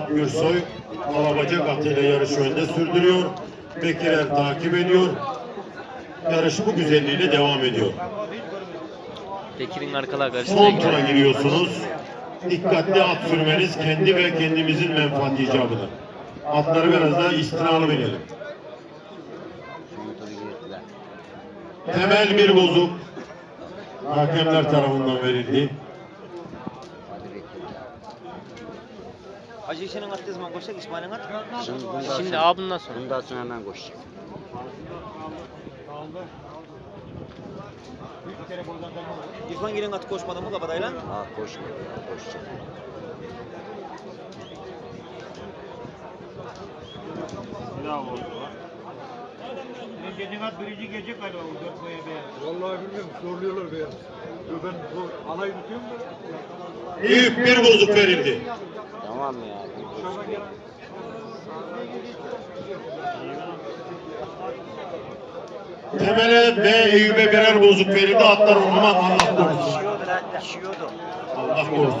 Vahap Gürsoy alabacak atıyla yarışı önde sürdürüyor. Bekirer takip ediyor. Yarışı bu güzelliğiyle devam ediyor. Bekir'in arkalar karşısına Son tura giriyorsunuz. Dikkatli at sürmeniz kendi ve kendimizin menfaati icabıdır. Atları biraz daha istinalı binelim. Temel bir bozuk. Hakemler tarafından verildi. İşinin attığı zaman koşacak İsmail'in at. Şimdi, bundan Şimdi sonra, A bundan sonra. bundan sonra hemen koşacak. İrfan Gelin atı koşmadı mı kabadayla? Ha koşmuyor. Koşacak. Gece kat birinci gece galiba o dört boya be. Vallahi bilmiyorum zorluyorlar be. Ya Ben bu alayı tutuyorum da. Büyük bir bozuk verildi. Tamam ya. Temele ve Eyüp'e birer bozuk verildi. Atlar o zaman Allah korusun. Lan. Düşüyordu. Allah korusun.